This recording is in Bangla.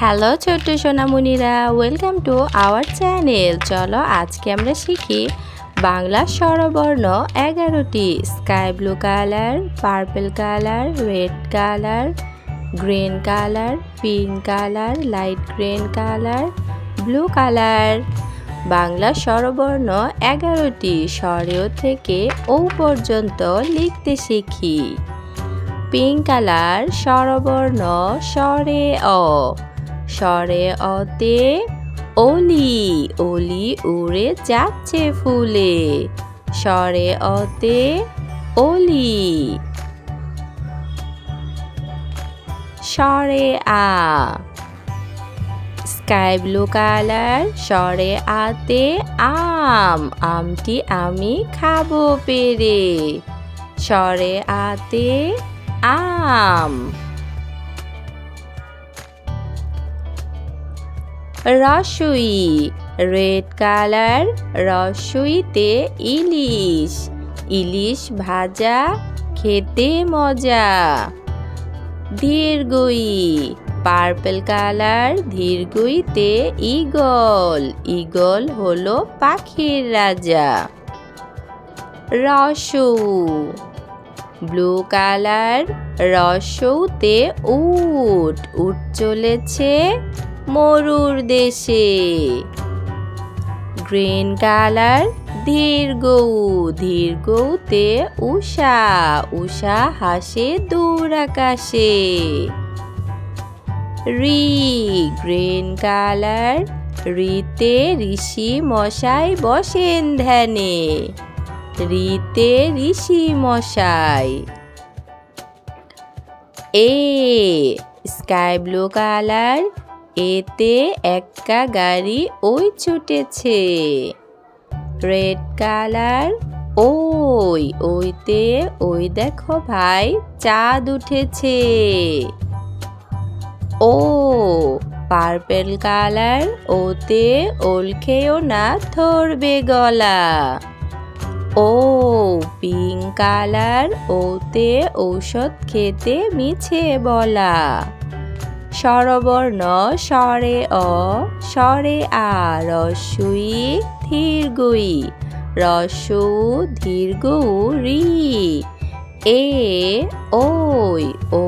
হ্যালো ছোট্ট সোনামণিরা ওয়েলকাম টু আওয়ার চ্যানেল চলো আজকে আমরা শিখি বাংলা স্বরবর্ণ এগারোটি। Sky blue colour purple colour red colour green colour pink colour light green colour blue colour Bangla স্বরবর্ণ এগারোটি স্বরেও থেকে ও পর্যন্ত লিখতে শিখি। পিঙ্ক কালার স্বরবর্ণ, স্বরে অ। স্বরে অতে অলি অলি উড়ে যাচ্ছে ফুলে। সরে অতে অলি। সরে আ। স্কাই ব্লু কালার সরে আতে আম। আমটি আমি খাব পেরে। সরে আতে আম। রসুই, রেড কালার রসুইতে ইলিশ। ইলিশ ভাজা, খেতে মজা। দীর্ঘই পার্পল কালার দীর্ঘইতে ইগল ইগল হলো পাখির রাজা। রসু, ব্লু কালার রসৌতে উট। উট চলেছে মরুর দেশে। গ্রিন কালার দীর্ঘ দীর্ঘতে উষা উষা হাসে দূর আকাশে। রি, গ্রিন কালার, রিতে ঋষি মশাই বসেন ধ্যানে। রিতে ঋষি মশাই। এ, স্কাই ব্লু কালার এতে একটা গাড়ি ওই ছুটেছে। রেড কালার, ওই, ওইতে, ওই দেখো ভাই, চাঁদ উঠেছে। ও, পার্পেল কালার, ওতে ওল খেয়েও না ধরবে গলা। ও, পিঙ্ক কালার, ওতে ঔষধ খেতে মিছে বলা। স্বরবর্ণ স্বরে অ স্বরে আ রসুই ধীরগুই রসু দীর্ঘ রি এ ওই ও